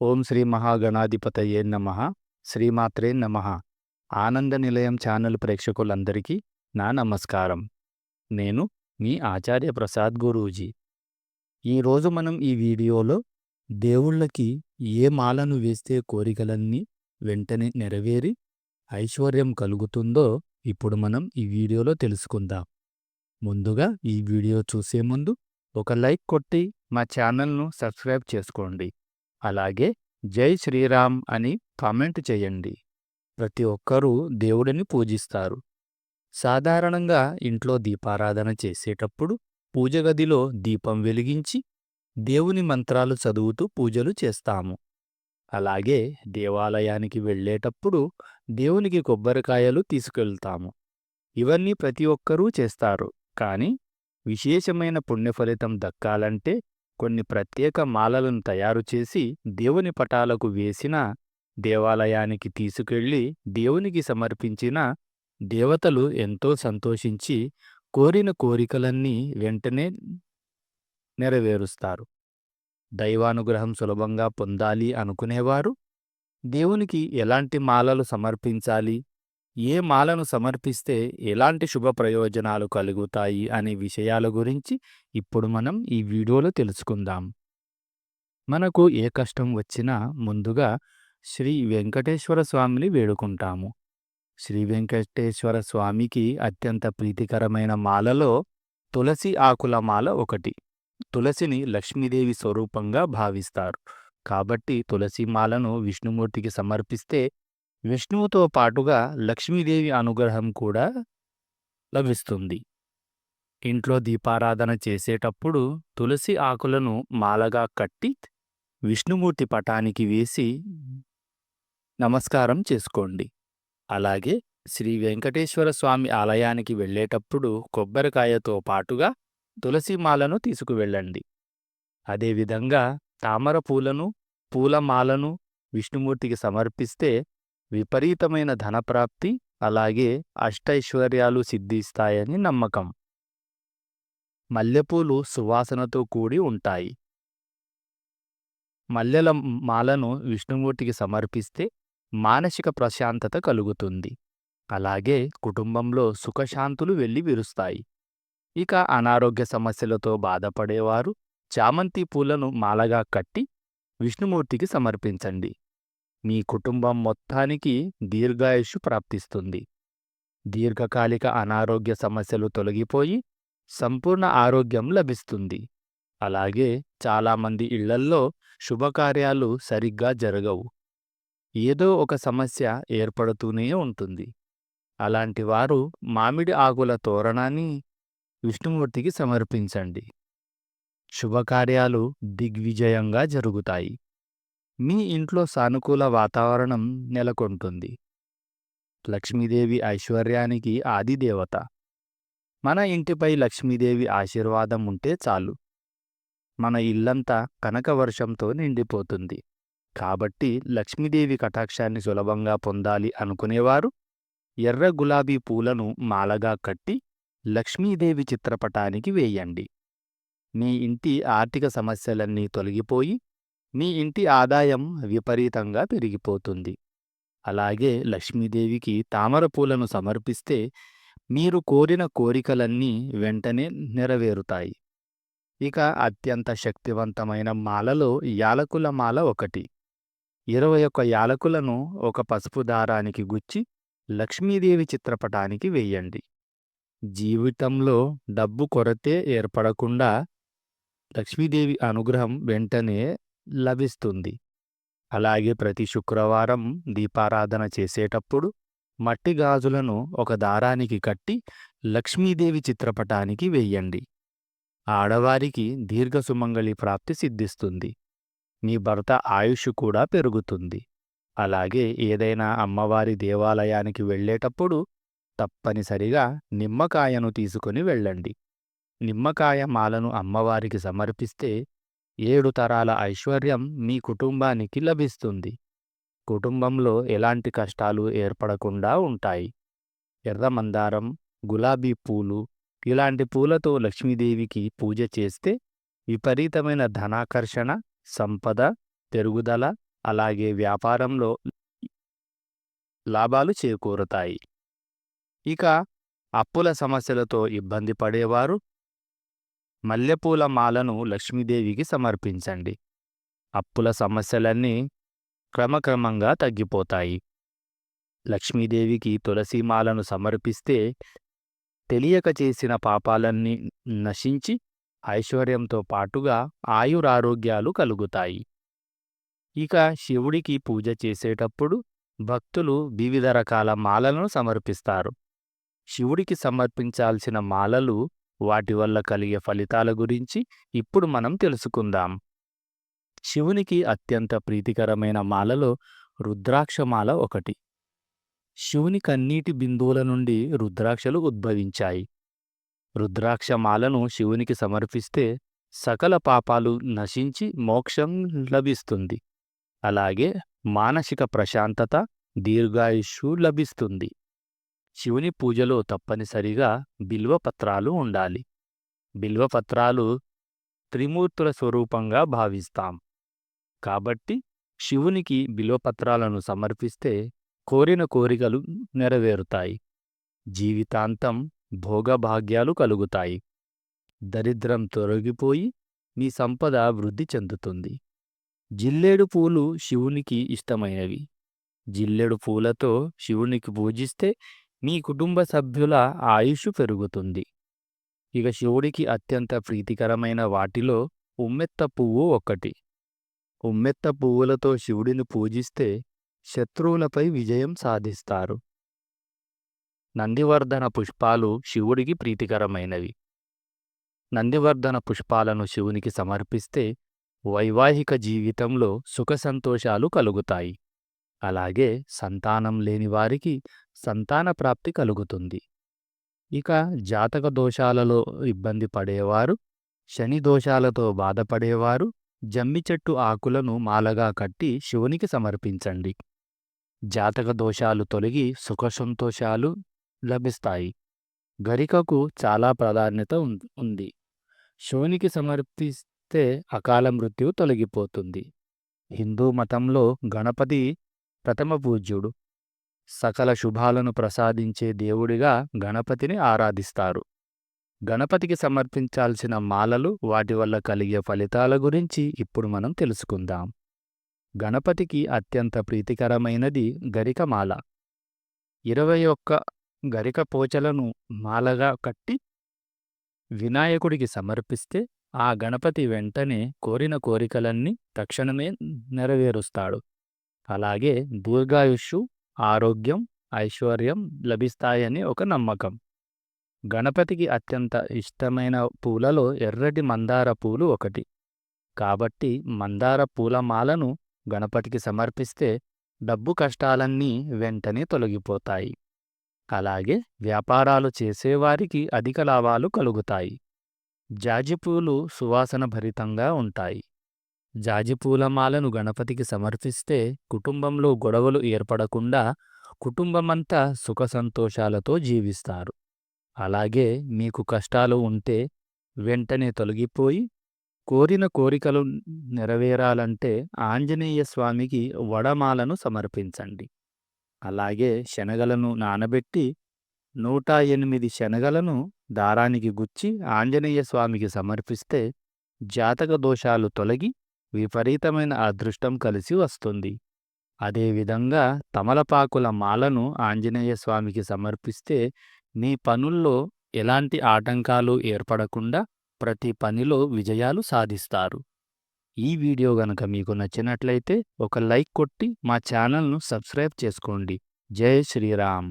ఓం శ్రీ మహాగణాధిపతయే నమ శ్రీమాత్రే నమ. ఆనంద నిలయం ఛానల్ ప్రేక్షకులందరికీ నా నమస్కారం. నేను మీ ఆచార్య ప్రసాద్ గురూజీ. ఈరోజు మనం ఈ వీడియోలో దేవుళ్ళకి ఏ మాలను వేస్తే కోరికలన్నీ వెంటనే నెరవేరి ఐశ్వర్యం కలుగుతుందో ఇప్పుడు మనం ఈ వీడియోలో తెలుసుకుందాం. ముందుగా ఈ వీడియో చూసే ముందు ఒక లైక్ కొట్టి మా ఛానల్ను సబ్స్క్రైబ్ చేసుకోండి. అలాగే జై శ్రీరామ్ అని కామెంట్ చేయండి. ప్రతి ఒక్కరూ దేవుడిని పూజిస్తారు. సాధారణంగా ఇంట్లో దీపారాధన చేసేటప్పుడు పూజ గదిలో దీపం వెలిగించి దేవుని మంత్రాలు చదువుతూ పూజలు చేస్తాము. అలాగే దేవాలయానికి వెళ్ళేటప్పుడు దేవునికి కొబ్బరికాయలు తీసుకెళ్తాము. ఇవన్నీ ప్రతి ఒక్కరూ చేస్తారు. కానీ విశేషమైన పుణ్యఫలితం దక్కాలంటే కొన్ని ప్రత్యేక మాలలను తయారు చేసి దేవుని పటాలకు వేసిన దేవాలయానికి తీసుకెళ్ళి దేవునికి సమర్పించిన దేవతలు ఎంతో సంతోషించి కోరిన కోరికలన్నీ వెంటనే నెరవేరుస్తారు. దైవానుగ్రహం సులభంగా పొందాలి అనుకునేవారు. దేవునికి ఎలాంటి మాలలు సమర్పించాలి? ఏ మాలను సమర్పిస్తే ఎలాంటి శుభ ప్రయోజనాలు కలుగుతాయి అనే విషయాల గురించి ఇప్పుడు మనం ఈ వీడియోలో తెలుసుకుందాం. మనకు ఏ కష్టం వచ్చినా ముందుగా శ్రీ వెంకటేశ్వర స్వామిని వేడుకుంటాము. శ్రీ వెంకటేశ్వర స్వామికి అత్యంత ప్రీతికరమైన మాలలో తులసి ఆకుల మాల ఒకటి. తులసిని లక్ష్మీదేవి స్వరూపంగా భావిస్తారు. కాబట్టి తులసి మాలను విష్ణుమూర్తికి సమర్పిస్తే విష్ణువుతో పాటుగా లక్ష్మీదేవి అనుగ్రహం కూడా లభిస్తుంది. ఇంట్లో దీపారాధన చేసేటప్పుడు తులసి ఆకులను మాలగా కట్టి విష్ణుమూర్తి పటానికి వేసి నమస్కారం చేసుకోండి. అలాగే శ్రీ వెంకటేశ్వర స్వామి ఆలయానికి వెళ్ళేటప్పుడు కొబ్బరికాయతో పాటుగా తులసి మాలను తీసుకువెళ్ళండి. అదేవిధంగా తామర పూలను పూలమాలను విష్ణుమూర్తికి సమర్పిస్తే విపరీతమైన ధనప్రాప్తి అలాగే అష్టైశ్వర్యాలు సిద్ధిస్తాయని నమ్మకం. మల్లెపూలు సువాసనతో కూడి ఉంటాయి. మల్లెల మాలను విష్ణుమూర్తికి సమర్పిస్తే మానసిక ప్రశాంతత కలుగుతుంది. అలాగే కుటుంబంలో సుఖశాంతులు వెళ్ళి విరుస్తాయి. ఇక అనారోగ్య సమస్యలతో బాధపడేవారు చామంతి పూలను మాలగా కట్టి విష్ణుమూర్తికి సమర్పించండి. మీ కుటుంబం మొత్తానికి దీర్ఘాయుషు ప్రాప్తిస్తుంది. దీర్ఘకాలిక అనారోగ్య సమస్యలు తొలగిపోయి సంపూర్ణ ఆరోగ్యం లభిస్తుంది. అలాగే చాలామంది ఇళ్ళల్లో శుభకార్యాలు సరిగ్గా జరగవు. ఏదో ఒక సమస్య ఏర్పడుతూనే ఉంటుంది. అలాంటి వారు మామిడి ఆకుల తోరణాన్ని విష్ణుమూర్తికి సమర్పించండి. శుభకార్యాలు దిగ్విజయంగా జరుగుతాయి. మీ ఇంట్లో సానుకూల వాతావరణం నెలకొంటుంది. లక్ష్మీదేవి ఐశ్వర్యానికి ఆదిదేవత మన ఇంటిపై లక్ష్మీదేవి ఆశీర్వాదం ఉంటే చాలు. మన ఇల్లంతా కనకవర్షంతో నిండిపోతుంది. కాబట్టి లక్ష్మీదేవి కటాక్షాన్ని సులభంగా పొందాలి అనుకునేవారు. ఎర్ర గులాబీ పూలను మాలగా కట్టి లక్ష్మీదేవి చిత్రపటానికి వేయండి. మీ ఇంటి ఆర్థిక సమస్యలన్నీ తొలగిపోయి మీ ఇంటి ఆదాయం విపరీతంగా పెరిగిపోతుంది. అలాగే లక్ష్మీదేవికి తామర పూలను సమర్పిస్తే మీరు కోరిన కోరికలన్నీ వెంటనే నెరవేరుతాయి. ఇక అత్యంత శక్తివంతమైన మాలలో యాలకుల మాల ఒకటి. ఇరవై ఒక్క యాలకులను ఒక పసుపు దారానికి గుచ్చి లక్ష్మీదేవి చిత్రపటానికి వెయ్యండి జీవితంలో డబ్బు కొరతే ఏర్పడకుండా లక్ష్మీదేవి అనుగ్రహం వెంటనే లభిస్తుంది. అలాగే ప్రతి శుక్రవారం దీపారాధన చేసేటప్పుడు మట్టి గాజులను ఒక దారానికి కట్టి లక్ష్మీదేవి చిత్రపటానికి వెయ్యండి ఆడవారికి దీర్ఘసుమంగళి ప్రాప్తి సిద్ధిస్తుంది. మీ భర్త ఆయుష్ కూడా పెరుగుతుంది. అలాగే ఏదైనా అమ్మవారి దేవాలయానికి వెళ్ళేటప్పుడు తప్పనిసరిగా నిమ్మకాయను తీసుకుని వెళ్ళండి. నిమ్మకాయ మాలను అమ్మవారికి సమర్పిస్తే ఏడు తరాల ఐశ్వర్యం మీ కుటుంబానికి లభిస్తుంది. కుటుంబంలో ఎలాంటి కష్టాలు ఏర్పడకుండా ఉంటాయి. ఎర్ర మందారం గులాబీ పూలు ఇలాంటి పూలతో లక్ష్మీదేవికి పూజ చేస్తే విపరీతమైన ధనాకర్షణ సంపద పెరుగుదల అలాగే వ్యాపారంలో లాభాలు చేకూరుతాయి. ఇక అప్పుల సమస్యలతో ఇబ్బంది పడేవారు మల్లెపూల మాలను లక్ష్మీదేవికి సమర్పించండి. అప్పుల సమస్యలన్నీ క్రమక్రమంగా తగ్గిపోతాయి. లక్ష్మీదేవికి తులసీమాలను సమర్పిస్తే తెలియక చేసిన పాపాలన్నీ నశించి ఐశ్వర్యంతో పాటుగా ఆయురారోగ్యాలు కలుగుతాయి. ఇక శివుడికి పూజ చేసేటప్పుడు భక్తులు వివిధ రకాల మాలలను సమర్పిస్తారు. శివుడికి సమర్పించాల్సిన మాలలు వాటి వల్ల కలిగే ఫలితాల గురించి ఇప్పుడు మనం తెలుసుకుందాం. శివునికి అత్యంత ప్రీతికరమైన మాలలో రుద్రాక్షమాల ఒకటి. శివుని కన్నీటి బిందువుల నుండి రుద్రాక్షలు ఉద్భవించాయి. రుద్రాక్షమాలను శివునికి సమర్పిస్తే సకల పాపాలు నశించి మోక్షం లభిస్తుంది. అలాగే మానసిక ప్రశాంతత దీర్ఘాయుష్షు లభిస్తుంది. శివుని పూజలో తప్పనిసరిగా బిల్వపత్రాలు ఉండాలి. బిల్వపత్రాలు త్రిమూర్తుల స్వరూపంగా భావిస్తాం. కాబట్టి శివునికి బిల్వపత్రాలను సమర్పిస్తే కోరిన కోరికలు నెరవేరుతాయి. జీవితాంతం భోగభాగ్యాలు కలుగుతాయి. దరిద్రం తొలగిపోయి మీ సంపద వృద్ధి చెందుతుంది. జిల్లేడు పూలు శివునికి ఇష్టమైనవి. జిల్లెడు పూలతో శివునికి పూజిస్తే మీ కుటుంబ సభ్యుల ఆయుష్ పెరుగుతుంది. ఇక శివుడికి అత్యంత ప్రీతికరమైన వాటిలో ఉమ్మెత్త పువ్వు ఒకటి ఉమ్మెత్త పువ్వులతో శివుడిని పూజిస్తే శత్రువులపై విజయం సాధిస్తారు. నందివర్ధన పుష్పాలు శివుడికి ప్రీతికరమైనవి. నందివర్ధన పుష్పాలను శివునికి సమర్పిస్తే వైవాహిక జీవితంలో సుఖ సంతోషాలు కలుగుతాయి. అలాగే సంతానం లేని వారికి సంతాన ప్రాప్తి కలుగుతుంది. ఇక జాతక దోషాలలో ఇబ్బంది పడేవారు శని దోషాలతో బాధపడేవారు జమ్మి చెట్టు ఆకులను మాలగా కట్టి శివునికి సమర్పించండి. జాతక దోషాలు తొలగి సుఖసంతోషాలు లభిస్తాయి. గరికకు చాలా ప్రాధాన్యత ఉంది. శివునికి సమర్పిస్తే అకాల మృత్యు తొలగిపోతుంది. హిందూ మతంలో గణపతి ప్రథమ పూజ్యుడు. సకల శుభాలను ప్రసాదించే దేవుడిగా గణపతిని ఆరాధిస్తారు. గణపతికి సమర్పించాల్సిన మాలలు వాటి వల్ల కలిగే ఫలితాల గురించి ఇప్పుడు మనం తెలుసుకుందాం. గణపతికి అత్యంత ప్రీతికరమైనది గరికమాల ఇరవై ఒక్క గరిక పోచలను మాలగా కట్టి వినాయకుడికి సమర్పిస్తే ఆ గణపతి వెంటనే కోరిన కోరికలన్నీ తక్షణమే నెరవేరుస్తాడు. అలాగే దీర్ఘాయుష్షు ఆరోగ్యం ఐశ్వర్యం లభిస్తాయని ఒక నమ్మకం. గణపతికి అత్యంత ఇష్టమైన పూలలో ఎర్రటి మందార పూలు ఒకటి. కాబట్టి మందార పూలమాలను గణపతికి సమర్పిస్తే డబ్బు కష్టాలన్నీ వెంటనే తొలగిపోతాయి. అలాగే వ్యాపారాలు చేసేవారికి అధిక లాభాలు కలుగుతాయి. జాజిపూలు సువాసన భరితంగా ఉంటాయి. జాజిపూలమాలను గణపతికి సమర్పిస్తే కుటుంబంలో గొడవలు ఏర్పడకుండా కుటుంబమంతా సుఖ సంతోషాలతో జీవిస్తారు. అలాగే మీకు కష్టాలు ఉంటే వెంటనే తొలగిపోయి కోరిన కోరికలు నెరవేరాలంటే ఆంజనేయ స్వామికి వడమాలను సమర్పించండి. అలాగే శనగలను నానబెట్టి నూట ఎనిమిది శనగలను దారానికి గుచ్చి ఆంజనేయ స్వామికి సమర్పిస్తే జాతక దోషాలు తొలగి విపరీతమైన అదృష్టం కలిసి వస్తుంది. అదేవిధంగా తమలపాకుల మాలను ఆంజనేయ స్వామికి సమర్పిస్తే నీ పనుల్లో ఎలాంటి ఆటంకాలు ఏర్పడకుండా ప్రతి పనిలో విజయాలు సాధిస్తారు. ఈ వీడియో గనక మీకు నచ్చినట్లయితే ఒక లైక్ కొట్టి మా ఛానల్ను సబ్స్క్రైబ్ చేసుకోండి. జై శ్రీరామ్.